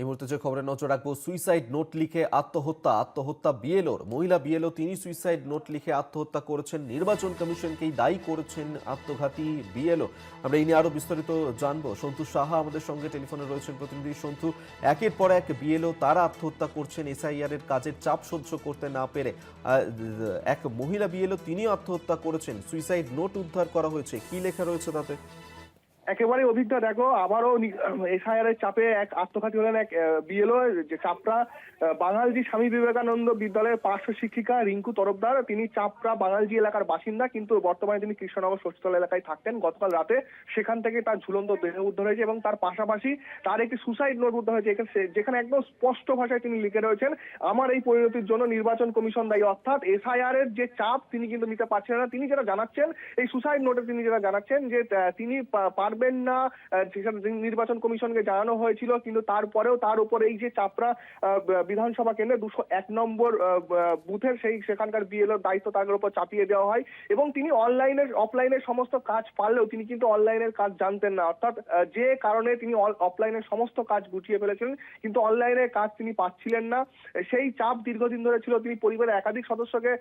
এই মুহূর্তে যে খবরে নজর রাখব সুইসাইড নোট লিখে আত্মহত্যা আত্মহত্যা বিএলওর মহিলা বিএলও তিনি সুইসাইড নোট লিখে আত্মহত্যা করেছেন। নির্বাচন কমিশনকেই দায়ী করেছেন আত্মঘাতী বিএলও আমরা এই নিয়ে আরও বিস্তারিত জানব। সন্তু সাহা আমাদের সঙ্গে টেলিফোনে রয়েছেন প্রতিনিধি। সন্তু, একের পর এক বিএলও তারা আত্মহত্যা করছেন। এসআইআর এর কাজের চাপ সহ্য করতে না পেরে এক মহিলা বিএলও তিনিও আত্মহত্যা করেছেন। সুইসাইড নোট উদ্ধার করা হয়েছে। কি লেখা রয়েছে তাতে? একেবারে অভিজ্ঞতা দেখো, আবারও এসআইআর এর চাপে এক আত্মঘাতী হলেন এক বিএলও, যে চাপড়া বাঙালজি স্বামী বিবেকানন্দ বিদ্যালয়ের পার্শ্ব শিক্ষিকা রিঙ্কু তরফদার। তিনি চাপড়া বাঙালজি এলাকার বাসিন্দা, কিন্তু বর্তমানে তিনি কৃষ্ণনগর ষষ্ঠতলা এলাকায় থাকতেন। গতকাল রাতে সেখান থেকে তার ঝুলন্ত দেহ উদ্ধার হয়েছে এবং তার পাশাপাশি তার একটি সুসাইড নোট উদ্ধার হয়েছে। যেখানে একদম স্পষ্ট ভাষায় তিনি লিখে রয়েছেন, আমার এই পরিণতির জন্য নির্বাচন কমিশন দায়ী। অর্থাৎ এসআইআর এর যে চাপ তিনি কিন্তু নিতে পারছেন না। তিনি যেটা জানাচ্ছেন, এই সুসাইড নোটে তিনি যেটা জানাচ্ছেন যে তিনি পা- পারবেন না। আহ, নির্বাচন কমিশনকে জানানো হয়েছিল কিন্তু তারপরেও তার উপর এই যে চাপড়া বিধানসভা কেন্দ্রে দুশো এক নম্বর বুথের সেই সেখানকার বিএলওর দায়িত্ব তার উপর চাপিয়ে দেওয়া হয় এবং তিনি অনলাইনের অফলাইনের সমস্ত কাজ পারলেও তিনি কিন্তু অনলাইনের কাজ জানতেন না। অর্থাৎ যে কারণে তিনি অফলাইনের সমস্ত কাজ গুটিয়ে ফেলেছিলেন কিন্তু অনলাইনের কাজ তিনি পাচ্ছিলেন না। সেই চাপ দীর্ঘদিন ধরে ছিল তিনি পরিবারের একাধিক সদস্যকে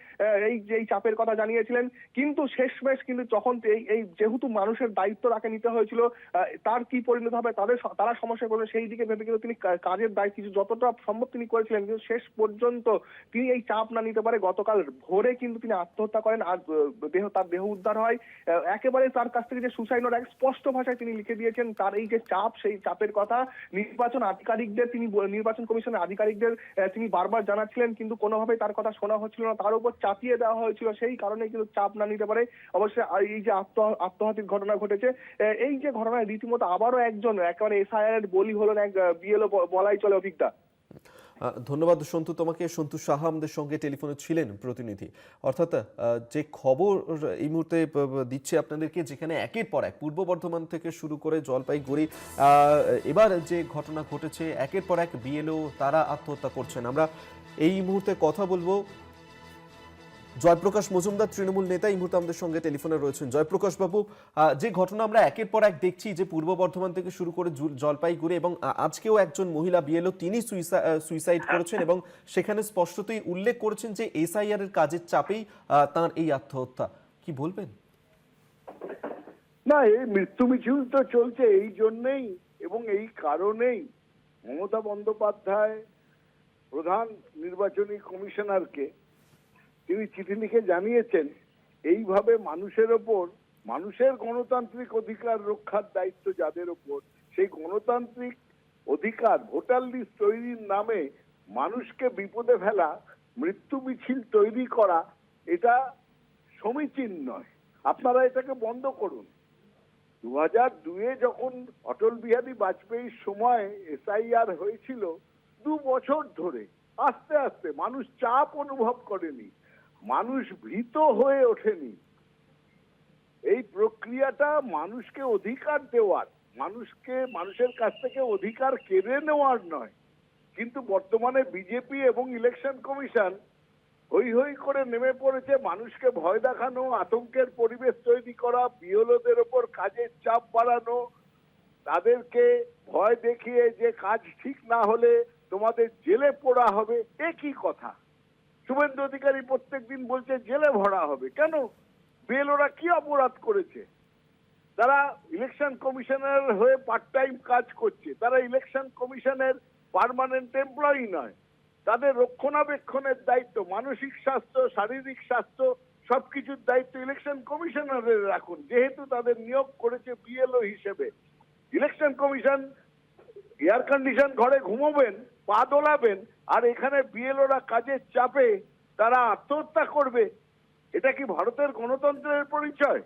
এই যে চাপের কথা জানিয়েছিলেন কিন্তু শেষমেশ কিন্তু যখন এই এই যেহেতু মানুষের দায়িত্ব তাকে নিতে হয়েছিল আহ, তার কি পরিণত হবে তাদের তারা সমস্যায় পড়বে সেই দিকে ভেবে কিন্তু তিনি কাজের দায় কিছু যতটা সম্ভব তিনি করেছিলেন কিন্তু শেষ পর্যন্ত তিনি এই চাপ না নিতে পারে। গতকাল ভোরে কিন্তু তিনি আত্মহত্যা করেন আর দেহ তার দেহ উদ্ধার হয়। একেবারে তার কাছ থেকে যে সুসাইড নোট এক স্পষ্ট ভাষায় তিনি লিখে দিয়েছেন তার এই যে চাপ সেই চাপের কথা নির্বাচন আধিকারিকদের তিনি নির্বাচন কমিশনের আধিকারিকদের তিনি বারবার জানাচ্ছিলেন কিন্তু কোনোভাবে তার কথা শোনা হচ্ছিল না তার উপর চাপিয়ে দেওয়া হয়েছিল। সেই কারণে কিন্তু চাপ না নিতে পারে। অবশ্যই এই যে আত্ম আত্মঘাতীর ঘটনা ঘটেছে এই যে ঘটনায় রীতিমতো আবারও একজন, একেবারে এসআইআর বলি হলেন এক বিএলও বলাই চলে অভিজ্ঞতা। ধন্যবাদ সন্তু, তোমাকে সন্তু সাহা আমাদের সঙ্গে টেলিফোনে ছিলেন প্রতিনিধি। অর্থাৎ যে খবর এই মুহূর্তে দিচ্ছে আপনাদেরকে, যেখানে একের পর এক, পূর্ব বর্ধমান থেকে শুরু করে জলপাইগুড়ি এবার যে ঘটনা ঘটেছে, একের পর এক বিএলও তারা আত্মহত্যা করছেন। আমরা এই মুহূর্তে কথা বলব জয়প্রকাশ মজুমদার, তৃণমূল নেতা, এই মুহূর্তে আমাদের সঙ্গে টেলিফোনে রয়েছেন। জয়প্রকাশ বাবু যে ঘটনা আমরা একের পর এক দেখছি, যে পূর্ব বর্ধমান থেকে শুরু করে জলপাইগুড়ি এবং আজকেও একজন মহিলা বিএলও, তিনি সুইসাইড করেছেন এবং সেখানে স্পষ্টতই উল্লেখ করেছেন যে এসআইআর এর কাজের চাপেই তার এই আত্মহত্যা। কি বলবেন? না, এই মৃত্যু মিছিল তো চলছে এই জন্যেই এবং এই কারণেই মমতা বন্দ্যোপাধ্যায় প্রধান নির্বাচনী কমিশনারকে তিনি চিঠি লিখে জানিয়েছেন, এইভাবে মানুষের ওপর, মানুষের গণতান্ত্রিক অধিকার রক্ষার দায়িত্ব যাদের ওপর, সেই গণতান্ত্রিক অধিকার, ভোটার লিস্ট তৈরির নামে মানুষকে বিপদে ফেলা, মৃত্যু মিছিল তৈরি করা, এটা সমীচীন নয়। আপনারা এটাকে বন্ধ করুন। দু হাজার দুয়ে যখন অটল বিহারী বাজপেয়ীর সময় এসআইআর হয়েছিল, দু বছর ধরে আস্তে আস্তে মানুষ চাপ অনুভব করেনি। মানুষ ভীত হয়ে ওঠেনি। এই প্রক্রিয়াটা মানুষকে অধিকার দেওয়ার, মানুষকে, মানুষের কাছ থেকে অধিকার কেড়ে নেওয়ার নয়। কিন্তু বর্তমানে বিজেপি এবং ইলেকশন কমিশন হই হই করে নেমে পড়েছে মানুষকে ভয় দেখানো, আতঙ্কের পরিবেশ তৈরি করা, বিহলদের ওপর কাজের চাপ বাড়ানো। তাদেরকে ভয় দেখিয়ে যে কাজ ঠিক না হলে তোমাদের জেলে পড়া হবে, এ কি কথা? শুভেন্দু অধিকারী প্রত্যেকদিন বলছে, জেলে ভরা হবে। কেন? বেল ওরা কি অপরাধ করেছে? তারা ইলেকশন কমিশনের হয়ে পার্ট টাইম কাজ করছে। তারা ইলেকশন কমিশনের পার্মানেন্ট এমপ্লয়ি নয়। তাদের রক্ষণাবেক্ষণের দায়িত্ব, মানসিক স্বাস্থ্য, শারীরিক স্বাস্থ্য, সবকিছুর দায়িত্ব ইলেকশন কমিশনারের রাখুন। যেহেতু তাদের নিয়োগ করেছে বিএলও হিসেবে। ইলেকশন কমিশন এয়ার কন্ডিশন ঘরে ঘুমোবেন পা দোলাবেন, আর এখানে বিএলওরা কাজের চাপে তারা আত্মহত্যা করবে, এটা কি ভারতের গণতন্ত্রের পরিচয়?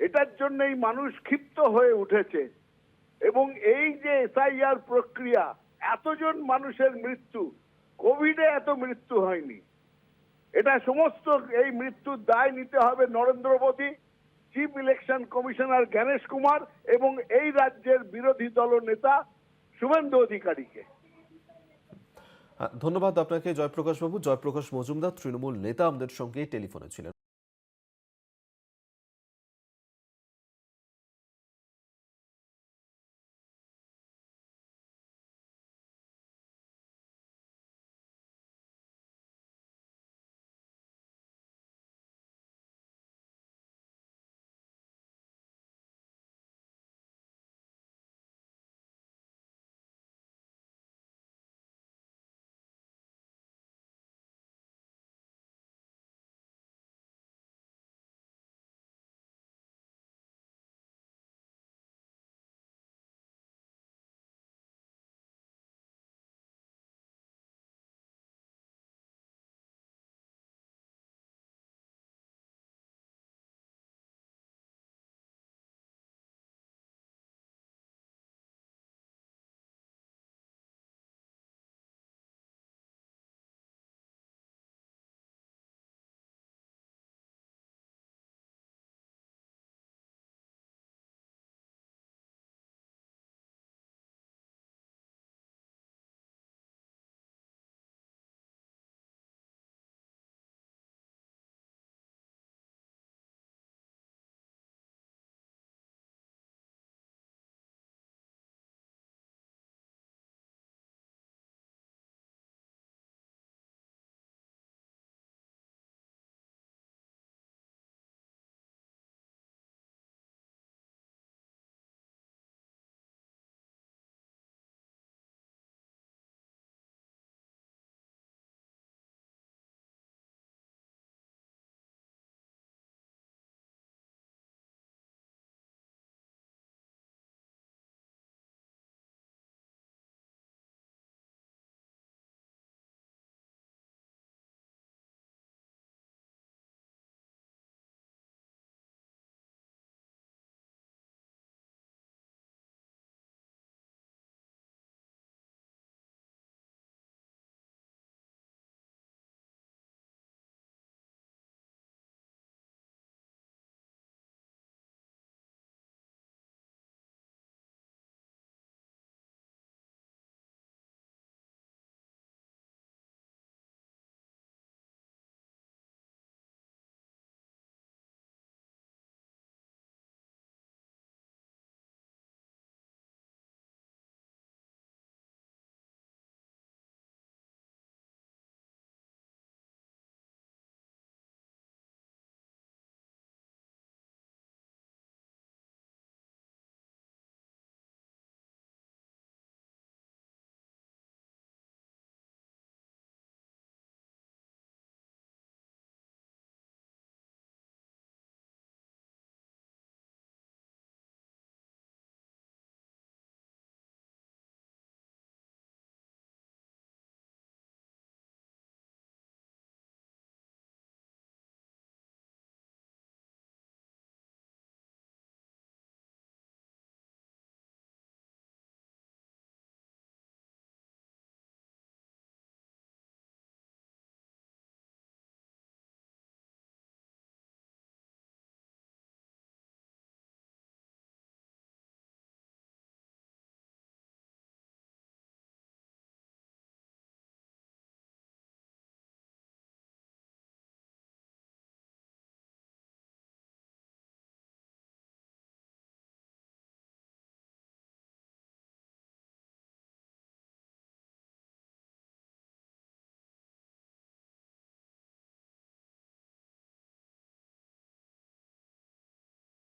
এটার জন্যই মানুষ ক্ষিপ্ত হয়ে উঠেছে। এবং এই যে এসআইআর প্রক্রিয়া, এতজন মানুষের মৃত্যু, কোভিডে এত মৃত্যু হয়নি। এটা সমস্ত এই মৃত্যুর দায় নিতে হবে Narendra Modi chief election commissioner Gyanesh Kumar এবং এই রাজ্যের বিরোধী দল নেতা শুভেন্দু অধিকারীকে। ধন্যবাদ আপনাকে জয়প্রকাশ বাবু। জয়প্রকাশ মজুমদার তৃণমূল নেতা আমাদের সঙ্গে টেলিফোনে ছিলেন।